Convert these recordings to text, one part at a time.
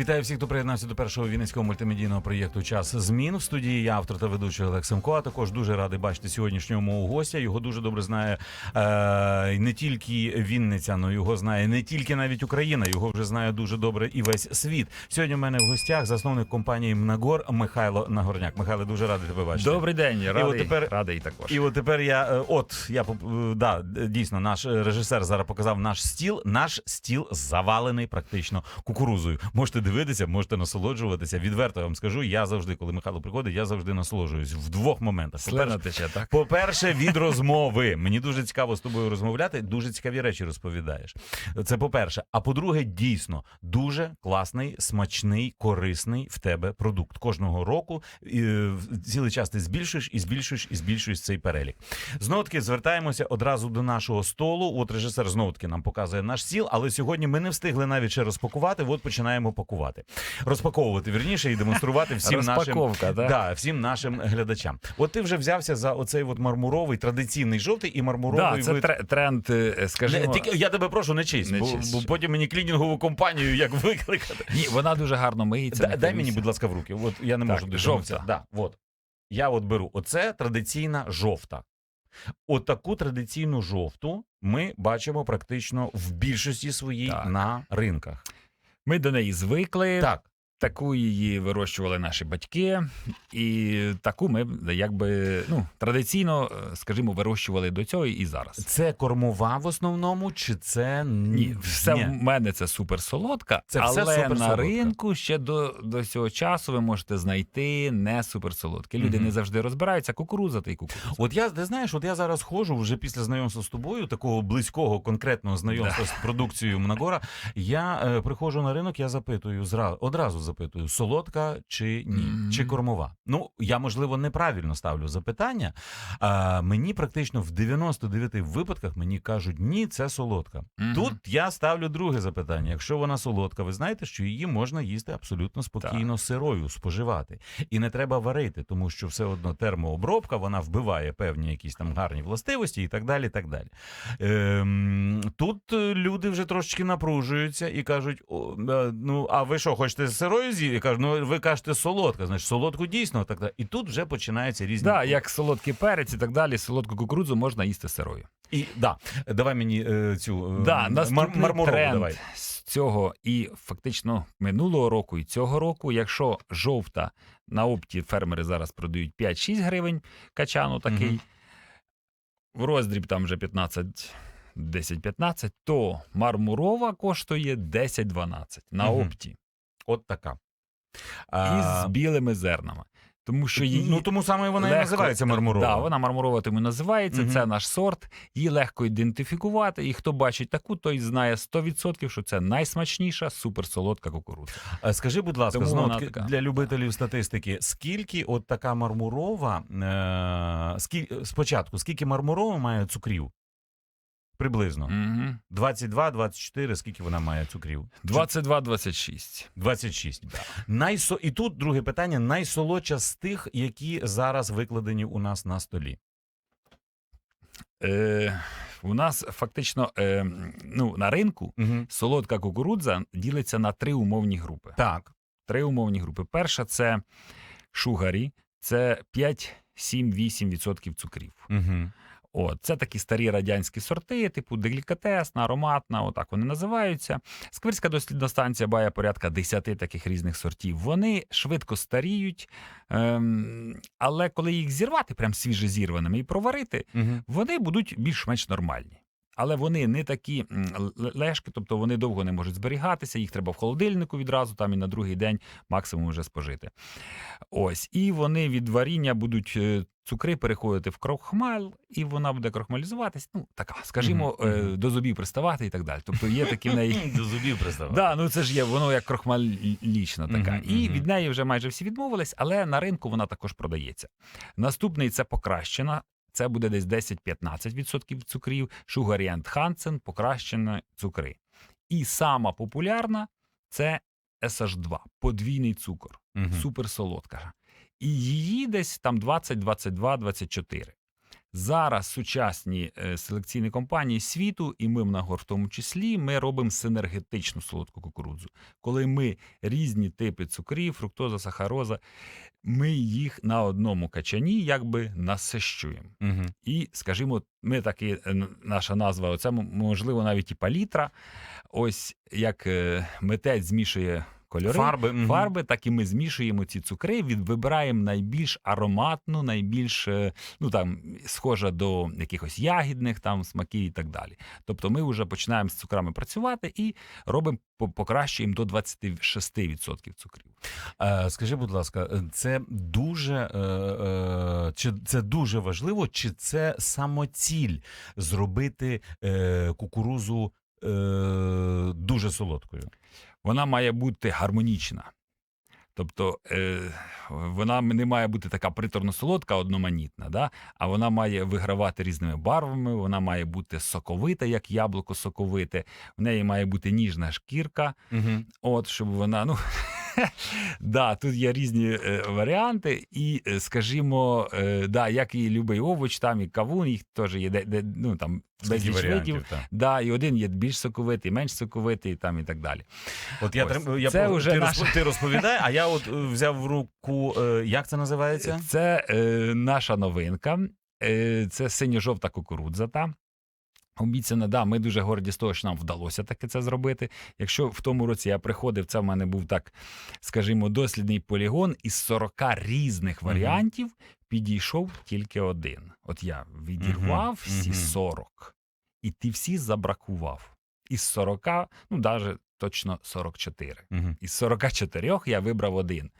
Вітаю всіх, хто приєднався до першого вінницького мультимедійного проєкту Час змін в студії. Я автор та ведучий Олег Семко. А також дуже радий бачити сьогоднішнього мого гостя. Його дуже добре знає е, не тільки Вінниця, але його знає не тільки навіть Україна. Його вже знає дуже добре і весь світ. Сьогодні в мене в гостях засновник компанії Мнагор Михайло Нагорняк. Михайло, дуже радий тебе бачити. Добрий день, радий, от тепер- радий також. І от тепер я е, от я е, да, дійсно, наш е, режисер зараз показав наш стіл. Наш стіл завалений практично кукурузою. Можете дивитися, можете насолоджуватися. Відверто я вам скажу. Я завжди, коли Михайло приходить, я завжди насолоджуюсь в двох моментах. Слина По-перше, тече, так? по-перше, від розмови. Мені дуже цікаво з тобою розмовляти. Дуже цікаві речі розповідаєш. Це по-перше. А по-друге, дійсно дуже класний, смачний, корисний в тебе продукт. Кожного року е, цілий час ти збільшуєш і збільшуєш і збільшуєш цей перелік. Знову таки звертаємося одразу до нашого столу. От режисер знову таки нам показує наш стіл, але сьогодні ми не встигли навіть ще розпакувати. От починаємо пакувати, розпаковувати вірніше і демонструвати всім нашим так? Да, всім нашим глядачам. От ти вже взявся за оцей от мармуровий традиційний жовтий і мармуровий Да, це вид. тренд, е, Не, скажімо. тільки, я тебе прошу, не чисть, Не бо, чисть. бо потім мені клінінгову компанію як викликати. Ні, вона дуже гарно миється. Да, дай мені, будь ласка, в руки. От я не Так, можу жовта. Да, от. Я от беру. Оце традиційна жовта. От таку традиційну жовту ми бачимо практично в більшості своїй Так. на ринках. Ми до неї звикли. Так. Таку її вирощували наші батьки, і таку ми якби ну традиційно, е, скажімо, вирощували до цього і зараз. Це кормова в основному, чи це Ні, все Ні. в мене це супер солодка, Це все але суперсолодка. на ринку ще до, до цього часу ви можете знайти не суперсолодке. Люди Мгм. не завжди розбираються. Кукуруза та й кукуруза. От я ти знаєш, от я зараз ходжу вже після знайомства з тобою, такого близького конкретного знайомства з продукцією Мнагора. Я е, приходжу на ринок, я запитую зразу одразу запитую, солодка чи ні, Мгм. чи кормова. Ну я можливо неправильно ставлю запитання. А мені практично в 99 випадках мені кажуть, ні, це солодка. Мгм. Тут я ставлю друге запитання. Якщо вона солодка, ви знаєте, що її можна їсти абсолютно спокійно сирою, споживати. І не треба варити, тому що все одно термообробка вона вбиває певні якісь там гарні властивості і так далі. так далі. Ем, тут е, люди вже трошечки напружуються і кажуть: О, е, ну а ви що, хочете з сирою з'їсти? Я кажу, ну ви кажете солодка, значить солодку дійсно так далі. І тут вже починаються різні. Да, як солодкий перець і так далі, солодку кукурудзу можна їсти сирою. І да, давай мені е, цю е, Да, мар- мармурову тренд давай. з цього і фактично минулого року і цього року, якщо жовта на опті фермери зараз продають 5-6 гривень качану такий, Мгм. в роздріб там вже 15. 10-15, то мармурова коштує 10-12 на опті От така. із А, білими зернами. Тому що її ну тому саме вона і називається мармурова. Да, вона мармурова тому і називається. Мгм. Це наш сорт. Її легко ідентифікувати. І хто бачить таку, той знає 100%, що це найсмачніша суперсолодка кукурудза. Скажи, будь ласка, знову для любителів статистики, скільки от така мармурова, е, скільки, спочатку, скільки мармурова має цукрів? Приблизно. Угу. 22-24, скільки вона має цукрів? 22-26. 26. Найсо... І тут друге питання: найсолодша з тих, які зараз викладені у нас на столі. Е, у нас фактично е, ну, на ринку Угу. солодка кукурудза ділиться на три умовні групи. Так. Три умовні групи. Перша це шугарі, це 5, 7, 8% цукрів. Угу. От, це такі старі радянські сорти, типу делікатесна, ароматна, отак вони називаються. Сквирська дослідна станція має порядка 10 таких різних сортів. Вони швидко старіють, ем, але коли їх зірвати, прям свіже зірваними і проварити, Угу. вони будуть більш-менш нормальні. Але вони не такі лежки, тобто вони довго не можуть зберігатися, їх треба в холодильнику відразу, там і на другий день максимум вже спожити. Ось, і вони від варіння будуть е, цукри переходити в крохмаль, і вона буде крохмалізуватись. Ну, така, скажімо, Мгм, е, до зубів приставати і так далі. Тобто є такі в неї. До зубів приставав. Да, ну це ж є, воно як крохмалічна така. І від неї вже майже всі відмовились, але на ринку вона також продається. Наступний це покращена. Це буде десь 10-15% цукрів. Sugar and Hansen – покращені цукри. І сама популярна це SH2 подвійний цукор. угу. суперсолодка. І її десь там 20, 22, 24. Зараз сучасні е, селекційні компанії світу, і ми в Нагор в тому числі, ми робимо синергетичну солодку кукурудзу. Коли ми різні типи цукрів, фруктоза, сахароза, ми їх на одному качані якби насищуємо. Мгм. І, скажімо, ми таки, е, наша назва, оце можливо навіть і палітра. Ось як е, митець змішує кольори. Фарби. Фарби, так і ми змішуємо ці цукри, від вибираємо найбільш ароматну, найбільш е, ну там схожа до якихось ягідних там смаків і так далі. Тобто ми вже починаємо з цукрами працювати і робимо покращуємо до 26% цукрів. Е, Скажи, будь ласка, е, це дуже чи це дуже важливо, чи це самоціль зробити кукурузу дуже солодкою? Вона має бути гармонічна. Тобто е, вона не має бути така приторно-солодка, одноманітна, да? а вона має вигравати різними барвами, вона має бути соковита, як яблуко соковите, в неї має бути ніжна шкірка, Угу. от, щоб вона. ну... Да, тут є різні е, варіанти, і, е, скажімо, е, да, як і любий овоч, там і кавун, їх теж є де, де, ну, там, безліч видів. Да, і один є більш соковитий, менш соковитий, там і так далі. От я, Ось. я Це про- вже ти, наша- розп- ти розповідай, а я от взяв в руку, як це називається? Це е, наша новинка. Е, це синьо-жовта кукурудза. Та. Обіцяна, да, ми дуже горді з того, що нам вдалося таке це зробити. Якщо в тому році я приходив, це в мене був так, скажімо, дослідний полігон із 40 різних варіантів підійшов тільки один. От я відірвав Мгм, всі 40, і ти всі забракував. Із 40, ну навіть точно 44. Угу. Із 44 я вибрав один.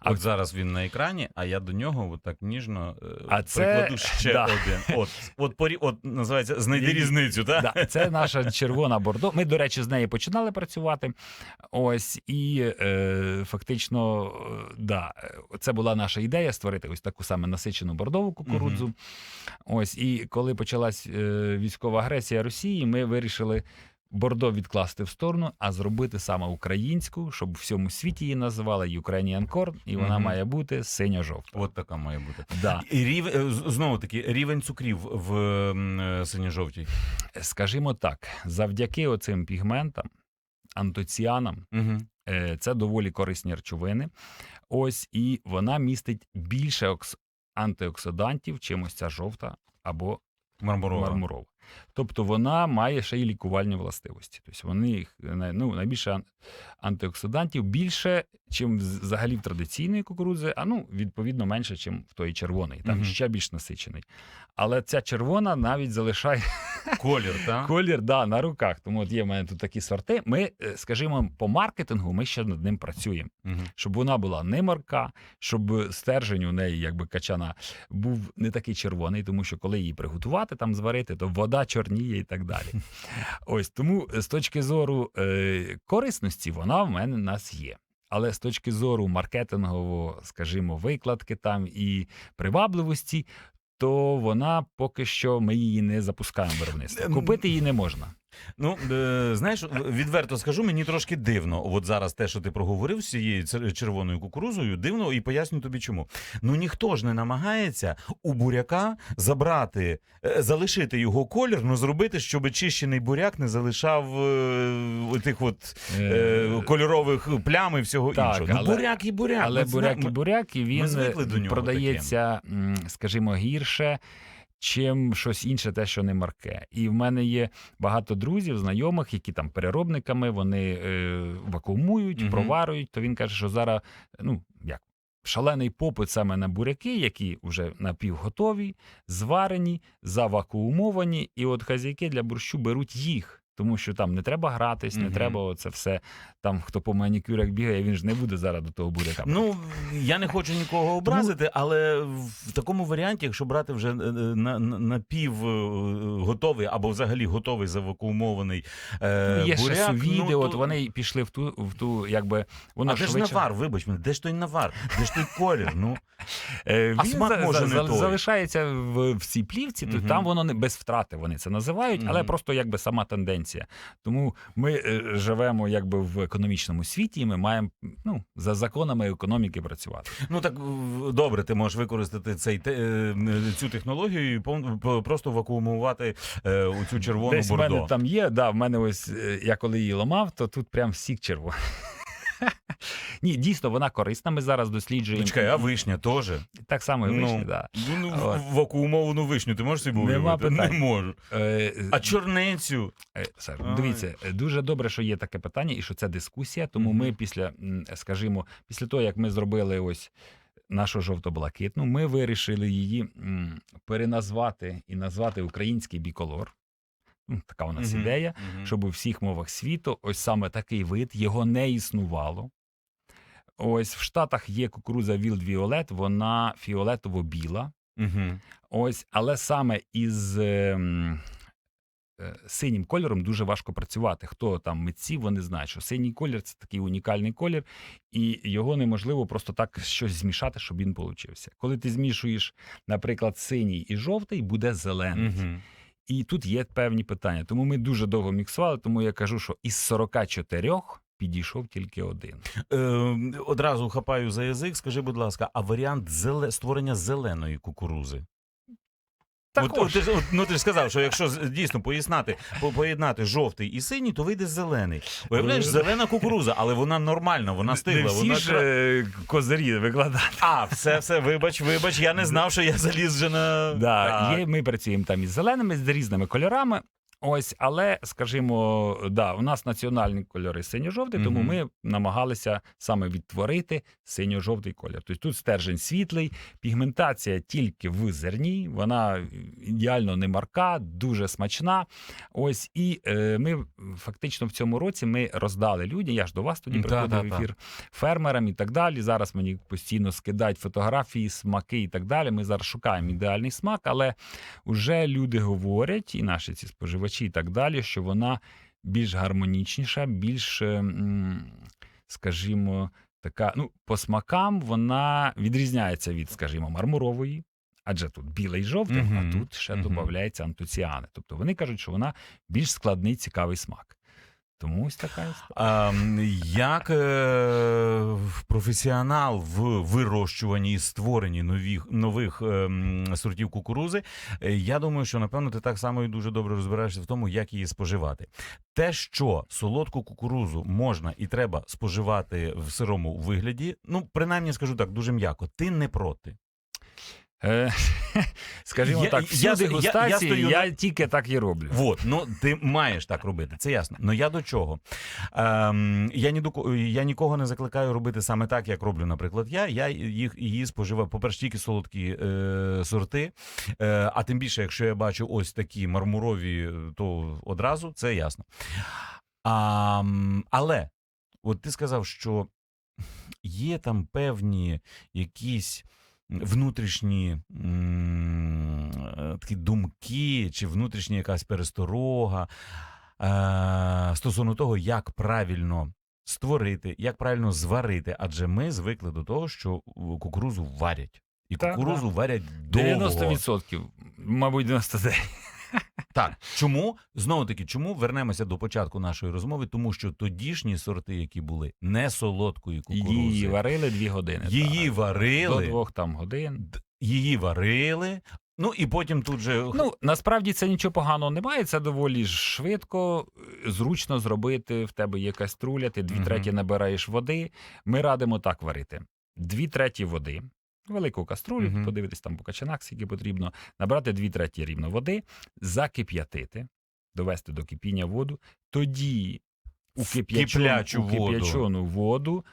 А От зараз він на екрані, а я до нього от так ніжно е, А це- прикладу ще да. один. От, от, порі, от називається знайди різницю, так? Да, це наша червона бордо. Ми, до речі, з нею починали працювати. Ось і е, фактично, е, да, це була наша ідея створити ось таку саме насичену бордову кукурудзу. Ось і коли почалась е, військова агресія Росії, ми вирішили. Бордо відкласти в сторону, а зробити саме українську, щоб в всьому світі її називали Ukrainian Corn, і вона Мгм. має бути синьо-жовта. От така має бути. Да. І рів... е, знову таки, рівень цукрів в е, синьо-жовтій. Скажімо так, завдяки оцим пігментам, антоціанам, Угу. Це доволі корисні речовини. Ось і вона містить більше антиоксидантів, чим ось ця жовта або Мармурова. мармурова. Тобто вона має ще й лікувальні властивості. Тобто вони їх ну, найбільше антиоксидантів більше, чим взагалі в традиційної кукурудзи, а ну, відповідно, менше, чим в тої червоної. Там угу. ще більш насичений. Але ця червона навіть залишає Колір, так? Колір, да, на руках. Тому от є в мене тут такі сорти. Ми, е, скажімо, по маркетингу ми ще над ним працюємо, Угу. щоб вона була не марка, щоб стержень у неї, якби качана, був не такий червоний, тому що коли її приготувати, там зварити, то вода чорніє і так далі. Ось тому е, з точки зору е, корисності вона в мене в нас є. Але з точки зору маркетингового, скажімо, викладки там і привабливості, то вона поки що ми її не запускаємо в виробництво. Ем, Купити її не можна. Ну, е, знаєш, відверто скажу, мені трошки дивно. От зараз те, що ти проговорив з цією червоною кукурузою, дивно і поясню тобі чому. Ну ніхто ж не намагається у буряка забрати, е, залишити його колір, ну зробити, щоб чищений буряк не залишав е, тих от е, кольорових плям і всього Так, іншого. Ну, але- буряк і буряк. Але ми буряк і буряк, і він продається, м, скажімо, гірше. Чим щось інше, те, що не марке. І в мене є багато друзів, знайомих, які там переробниками, вони е, вакуумують, угу. проварюють. То він каже, що зараз ну як шалений попит саме на буряки, які вже напівготові, зварені, завакуумовані. І от хазяйки для борщу беруть їх. Тому що там не треба гратись, не треба це все. Там хто по манікюрах бігає, він ж не буде зараз до того буряка. Ну, я не хочу нікого образити, але в такому варіанті, якщо брати вже е, е, на, на, напів е, готовий або взагалі готовий завакуумований е, Ну, є буряк, ще сувіди, ну, от то- вони пішли в ту, в ту, якби воно А де ж навар, вибач мене, де ж той навар, де ж той колір? Ну, Е, А він смак може за- не за- той. залишається в, в цій плівці, то Мгм. там воно не без втрати вони це називають, але просто якби сама тенденція. Тому ми е, живемо якби в економічному світі, і ми маємо ну, за законами економіки працювати. Ну так добре, ти можеш використати цей е, цю технологію і просто вакуумувати е, у цю червону Десь в бордо. мене там є, да, в мене ось е, я коли її ламав, то тут прям всіх червоний. Ні, дійсно, вона корисна. Ми зараз досліджуємо. Чекай, а вишня теж? Так само і Ну, да. Ну, От. в- вакуумовану вишню ти можеш собі Нема уявити? питань. Не можу. Е, А чорницю? Е, Саш, Ай. дивіться, е, дуже добре, що є таке питання, і що це дискусія. Тому ми після, скажімо, після того, як ми зробили ось нашу жовто-блакитну, ми вирішили її переназвати і назвати український біколор. Така у нас Мгм. ідея, Мгм. щоб у всіх мовах світу ось саме такий вид, його не існувало. Ось в Штатах є кукуруза Wild Violet, вона фіолетово-біла. Мгм. Ось, але саме із ем, е, синім кольором дуже важко працювати. Хто там митці, вони знають, що синій колір це такий унікальний колір, і його неможливо просто так щось змішати, щоб він получився. Коли ти змішуєш, наприклад, синій і жовтий, буде зелений. Мгм. І тут є певні питання. Тому ми дуже довго міксували, тому я кажу, що із 44 підійшов тільки один. Е, одразу хапаю за язик. Скажи, будь ласка, а варіант зеле... створення зеленої кукурузи? От, от, от, ну ти ж сказав, що якщо дійсно поєднати, по- поєднати жовтий і синій, то вийде зелений. Уявляєш, зелена кукуруза, але вона нормальна, вона Не стигла. всі Вона ж е, козирі викладати. А, все, все, вибач, вибач. Я не знав, що я заліз вже на Да, є, ми працюємо там із зеленими, з різними кольорами. Ось, але скажімо, да, у нас національні кольори синьо-жовтий, тому Мгм. ми намагалися саме відтворити синьо-жовтий колір. Тобто тут стержень світлий, пігментація тільки в зерні, вона ідеально не марка, дуже смачна. Ось і е, ми фактично в цьому році ми роздали людям. Я ж до вас тоді приходив да, в да. ефір фермерам і так далі. Зараз мені постійно скидають фотографії, смаки і так далі. Ми зараз шукаємо ідеальний смак, але вже люди говорять, і наші ці споживачі, і так далі, що вона більш гармонічніша, більш, е, скажімо, така, ну, по смакам вона відрізняється від, скажімо, мармурової. Адже тут білий і жовтий, -huh. а тут ще мгм. додається антоціани. Тобто вони кажуть, що вона більш складний, цікавий смак. Тому ось така історія. Як е, професіонал в вирощуванні і створенні нових, нових ем, сортів кукурузи, е, я думаю, що напевно ти так само і дуже добре розбираєшся в тому, як її споживати. Те, що солодку кукурузу можна і треба споживати в сирому вигляді, ну принаймні скажу так, дуже м'яко. Ти не проти. Е, Скажімо Я- так, я- я- я дегустації я, на- тільки так і роблю. Вот, ну ти маєш так робити, це ясно. Ну я до чого? Ем, я, ні до, я нікого не закликаю робити саме так, як роблю, наприклад, я. Я їх її споживаю, по-перше, тільки солодкі е, сорти. Е, а тим більше, якщо я бачу ось такі мармурові, то одразу це ясно. А, але от ти сказав, що є там певні якісь внутрішні е, такі думки, чи внутрішня якась пересторога е, стосовно того, як правильно створити, як правильно зварити. Адже ми звикли до того, що кукурузу варять. І Так, кукурузу варять довго. 90%, мабуть, 99%. Так, чому знову таки, чому вернемося до початку нашої розмови? Тому що тодішні сорти, які були не солодкої кукурузи, Її варили дві години. її так. варили, До двох там годин. її варили. Ну і потім тут же Ну, насправді це нічого поганого немає. Це доволі швидко, е, зручно зробити. В тебе є каструля, ти дві треті набираєш води. Ми радимо так варити: дві треті води. Велику каструлю, Мгм. подивитись там по качанах, скільки потрібно, набрати дві треті рівно води, закип'ятити, довести до кипіння воду, тоді у В кип'ячону, киплячу у воду. воду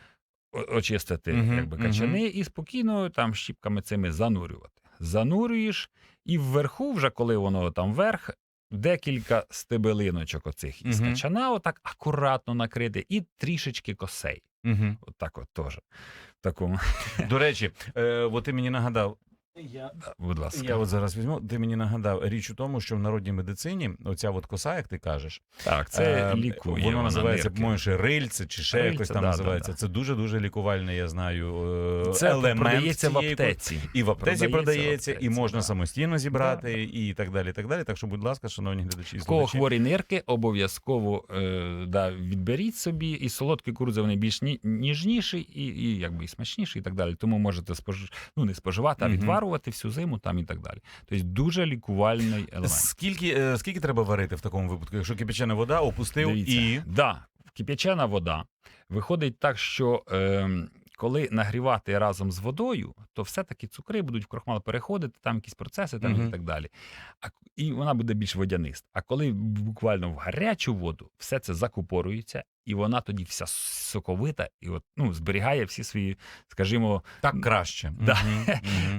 очистити Мгм, якби, качани і спокійно там щіпками цими занурювати. Занурюєш, і вверху, вже коли воно там вверх, декілька стебелиночок оцих із Мгм. качана, отак акуратно накрити, і трішечки косей. Мгм. Отак от теж. Такому. До речі, е, от ти мені нагадав. Я, Будь ласка. я от зараз візьму. Ти мені нагадав річ у тому, що в народній медицині оця от коса, як ти кажеш, Так, це е, лікує. Воно називається, по-моєму, рильце чи ще Рильце, якось там да, називається. да, да. Це дуже дуже лікувальний, я знаю. е, Це елемент продається цієї коси. аптеці. І в аптеці Продається продається, в аптеці, і можна да. самостійно зібрати, і так далі. і так далі. Так що, будь ласка, шановні глядачі, В кого хворі нирки, обов'язково е, да, відберіть собі. І солодкі кукурудзи вони більш ні, ніжніші і, і якби і смачніші, і так далі. Тому можете спож... ну, не споживати, а Мгм. Відварувати всю зиму там і так далі. Тобто дуже лікувальний елемент. Скільки, е, скільки треба варити в такому випадку? Якщо кипячена вода, опустив Дивіться, і. да, кип'ячена вода. Виходить так, що е, коли нагрівати разом з водою, то все-таки цукри будуть в крохмал переходити, там якісь процеси там Мгм. і так далі. А, і вона буде більш водяниста. А коли буквально в гарячу воду все це закупорується, і вона тоді вся соковита, і от, ну, зберігає всі свої, скажімо, Так краще. Да.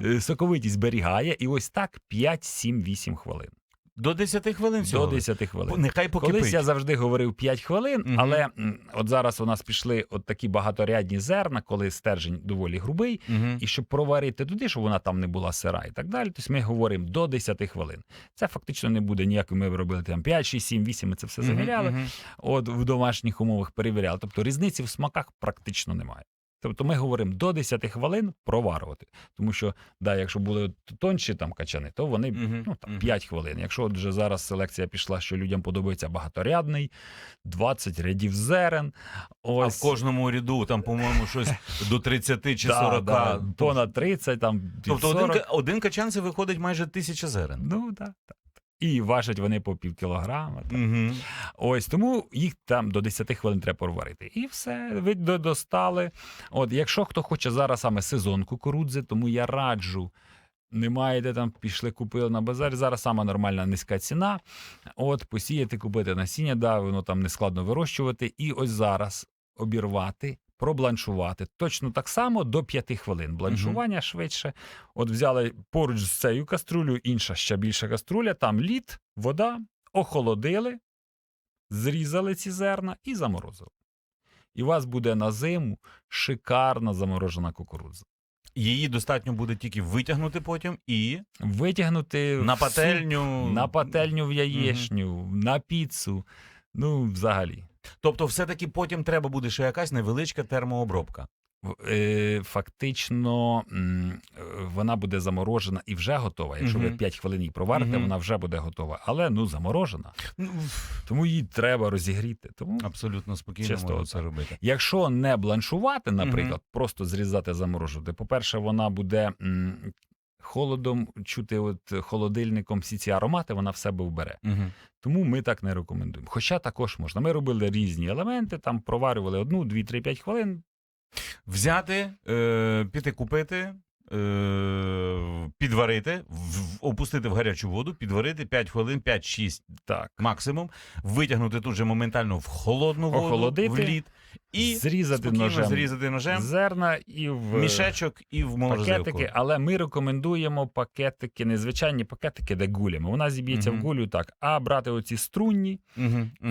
Е, соковитість зберігає, і ось так 5-7-8 хвилин. До 10 хвилин всього. До 10 хвилин. Нехай покипить. Колись я завжди говорив 5 хвилин, Мгм. але от зараз у нас пішли от такі багаторядні зерна, коли стержень доволі грубий, Мгм. і щоб проварити туди, щоб вона там не була сира і так далі. Тобто ми говоримо до 10 хвилин. Це фактично не буде ніякої. Ми робили там 5, 6, 7, 8, ми це все Мгм, заміряли. мгм. От в домашніх умовах перевіряли. Тобто різниці в смаках практично немає. Тобто ми говоримо до 10 хвилин проварувати. Тому що, да, якщо були тонші там качани, то вони ну, там, мгм. 5 хвилин. Якщо от вже зараз селекція пішла, що людям подобається багаторядний, 20 рядів зерен. А в кожному ряду там, по-моєму, щось до 30 чи 40. да, понад 30, там під Тобто 40. один, один качан це виходить майже тисяча зерен. Ну, да, так. І важать вони по пів кілограма. так. Угу. Ось тому їх там до 10 хвилин треба проварити. І все, ви достали. От, якщо хто хоче зараз саме сезон кукурудзи, тому я раджу. Не маєте там, пішли, купили на базарі. Зараз сама нормальна низька ціна. От, посіяти, купити насіння, да, воно там не складно вирощувати. І ось зараз обірвати, пробланшувати. Точно так само до 5 хвилин. Бланшування швидше. От взяли поруч з цією каструлею, інша ще більша каструля, там лід, вода, охолодили, зрізали ці зерна і заморозили. І у вас буде на зиму шикарна заморожена кукурудза. Її достатньо буде тільки витягнути потім і Витягнути на пательню. суп, на пательню в яєчню, на піцу. Ну, взагалі. Тобто, все-таки потім треба буде ще якась невеличка термообробка. Е, фактично вона буде заморожена і вже готова. Якщо ви Мгм. 5 хвилин її проварите, Мгм. вона вже буде готова. Але ну заморожена. Ну, Тому її треба розігріти. Тому абсолютно спокійно Чисто можна це робити. Якщо не бланшувати, наприклад, просто зрізати, заморожувати, по-перше, вона буде холодом чути, от холодильником всі ці аромати, вона в себе вбере. Угу. Тому ми так не рекомендуємо. Хоча також можна. Ми робили різні елементи, там проварювали одну, дві, три, п'ять хвилин. Взяти, е, піти купити, е, підварити, опустити в гарячу воду, підварити 5 хвилин, 5-6 Так. максимум, витягнути тут же моментально в холодну воду, Охолодити, в лід, і зрізати спокійно ножем зрізати ножем, зерна і в мішечок і в морозилку. пакетики, але ми рекомендуємо пакетики, незвичайні пакетики, де гулями. Вона зіб'ється в гулю так, а брати оці струнні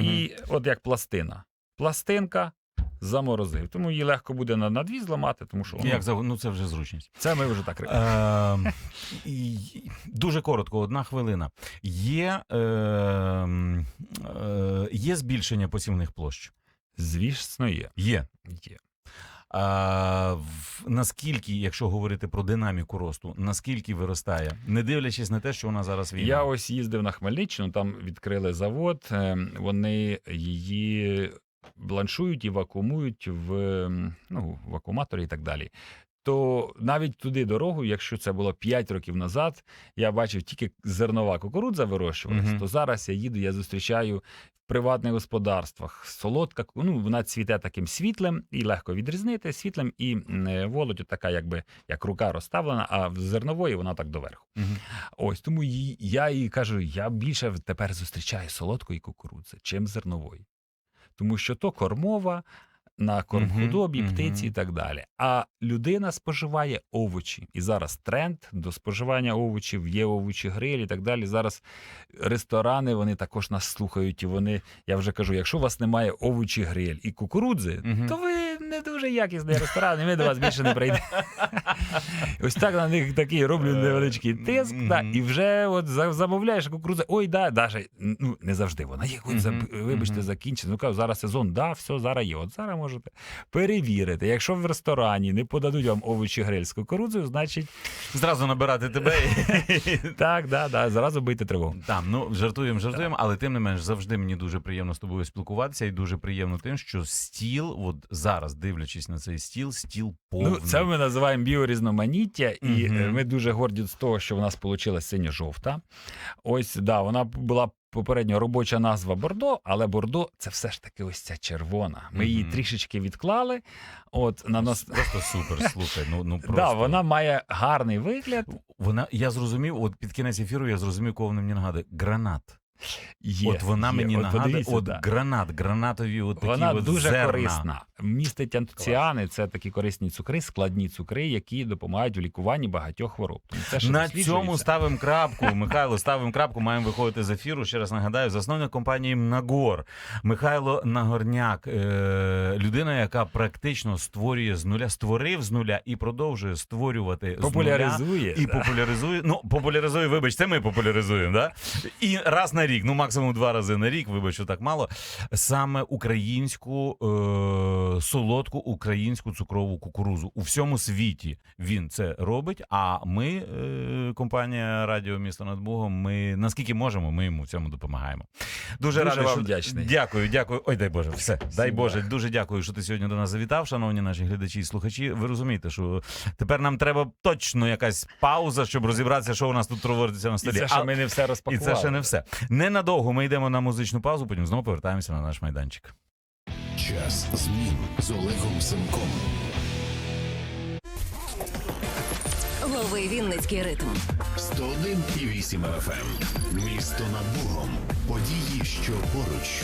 і от як пластина. Пластинка заморозив. Тому її легко буде на, на дві зламати, тому що Як за... ну це вже зручність. це ми вже так. Е, дуже коротко, одна хвилина. Є, е, е, є збільшення посівних площ? Звісно, є. Є. є. А, в, наскільки, якщо говорити про динаміку росту, наскільки виростає, не дивлячись на те, що нас зараз війна? Я ось їздив на Хмельниччину, там відкрили завод. е, Вони її бланшують і вакуумують в ну, вакууматорі і так далі. То навіть туди дорогу, якщо це було 5 років назад, я бачив тільки зернова кукурудза вирощувалась, Мгм. то зараз я їду, я зустрічаю в приватних господарствах солодка, ну вона цвіте таким світлем і легко відрізнити світлем, і е, володь така, якби як рука розставлена, а в зернової вона так доверху. Мгм. Ось тому їй- я їй кажу, я більше тепер зустрічаю солодкої кукурудзи, чим зернової. Тому що то кормова, на корм Мгм, худобі, птиці і так далі. А людина споживає овочі. І зараз тренд до споживання овочів, є овочі гриль і так далі. Зараз ресторани вони також нас слухають, і вони, я вже кажу, якщо у вас немає овочі гриль і кукурудзи, Мгм. то ви не дуже якісний ресторан, і ми до вас більше не прийдемо. Ось так на них такий роблю невеличкий тиск, і вже от замовляєш кукурудзу. Ой, да, даже, ну не завжди вона є. Вибачте, мгм. закінчено. Ну кажу, зараз сезон, да, все, зараз є. От зараз можете перевірити. Якщо в ресторані не подадуть вам овочі гриль з кукурудзою, значить Зразу набирати тебе. так, да, да, зразу бийте тривогу. Там, ну жартуємо, жартуємо, але тим не менш завжди мені дуже приємно з тобою спілкуватися, і дуже приємно тим, що стіл, от зараз дивлячись на цей стіл, стіл повний. Ну, це ми називаємо біорізноманіття, і е, ми дуже горді з того, що в нас вийшла синьо-жовта. Ось, да, вона була попередньо робоча назва Бордо, але Бордо це все ж таки ось ця червона. Ми її трішечки відклали. От на нас. Просто супер, слухай. Ну, ну просто. Да, вона має гарний вигляд. Вона, я зрозумів, от під кінець ефіру я зрозумів, кого вона мені нагадує. Гранат. Є, от вона є. мені От нагадує, подивіться, от да. гранат, гранатові от такі Вона от дуже зерна. корисна. Містить антоціани, це такі корисні цукри, складні цукри, які допомагають у лікуванні багатьох хвороб. Це На цьому ставимо крапку. Михайло, ставимо крапку. Маємо виходити з ефіру. Ще раз нагадаю, засновник компанії Мнагор Михайло Нагорняк, е- людина, яка практично створює з нуля, створив з нуля і продовжує створювати з нуля. популяризує. І да. популяризує. Ну, популяризує, вибач, це ми популяризуємо, да? І раз на рік, ну максимум два рази на рік, вибач, що так мало. Саме українську е- солодку українську цукрову кукурузу у всьому світі він це робить. А ми, е- компанія Радіо Місто над Богом, ми наскільки можемо, ми йому в цьому допомагаємо. Дуже, Дуже радий, вам що... вдячний. Дякую, дякую. Ой, дай Боже, все. Дай Боже, дуже дякую, що ти сьогодні до нас завітав, шановні наші глядачі і слухачі. Ви розумієте, що тепер нам треба точно якась пауза, щоб розібратися, що у нас тут твориться на І столі. це ще А- ми не все і це ще не все. Ненадовго ми йдемо на музичну паузу, потім знову повертаємося на наш майданчик. Час змін з Олегом Семком. Лови Вінницький ритм. 101,8 FM. Місто над Богом. Події, що поруч.